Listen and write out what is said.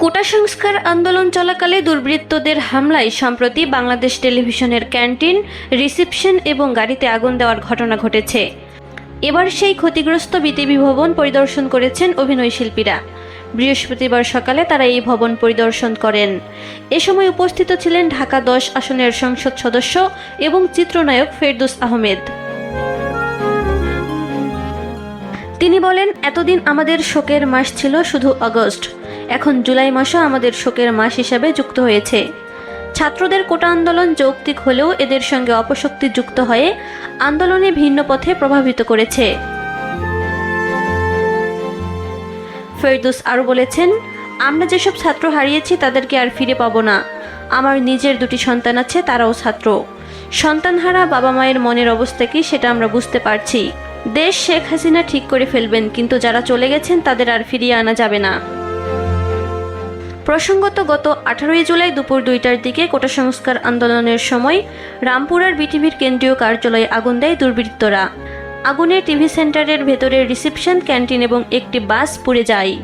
কোটা সংস্কার আন্দোলন চলাকালে দুর্বৃত্তদের হামলায় সম্প্রতি বাংলাদেশ টেলিভিশনের ক্যান্টিন, রিসেপশন এবং গাড়িতে আগুন দেওয়ার ঘটনা ঘটেছে। এবার সেই ক্ষতিগ্রস্ত বিটিভি ভবন পরিদর্শন করেছেন অভিনয় শিল্পীরা। বৃহস্পতিবার সকালে তারা এই ভবন পরিদর্শন করেন। এ সময় উপস্থিত ছিলেন ঢাকা দশ আসনের সংসদ সদস্য এবং চিত্রনায়ক ফেরদুস আহমেদ। তিনি বলেন, এতদিন আমাদের শোকের মাস ছিল শুধু আগস্ট। এখন জুলাই মাসও আমাদের শোকের মাস হিসাবে যুক্ত হয়েছে। ছাত্রদের কোটা আন্দোলন যৌক্তিক হলেও এদের সঙ্গে অপশক্তি যুক্ত হয়ে আন্দোলনে ভিন্ন পথে প্রভাবিত করেছে। ফেরদুস আরও বলেছেন, আমরা যেসব ছাত্র হারিয়েছি তাদেরকে আর ফিরে পাবো না। আমার নিজের দুটি সন্তান আছে, তারাও ছাত্র। সন্তানহারা বাবা মায়ের মনের অবস্থা কি সেটা আমরা বুঝতে পারছি। দেশ শেখ হাসিনা ঠিক করে ফেলবেন, কিন্তু যারা চলে গেছেন তাদের আর ফিরিয়ে আনা যাবে না। প্রসঙ্গত গত আঠারোই জুলাই দুপুর দুইটার দিকে কোটা সংস্কার আন্দোলনের সময় রামপুরার বিটিভির কেন্দ্রীয় কার্যালয়ে আগুন দেয় দুর্বৃত্তরা। আগুনে টিভি সেন্টারের ভেতরের রিসেপশন, ক্যান্টিন এবং একটি বাস পুড়ে যায়।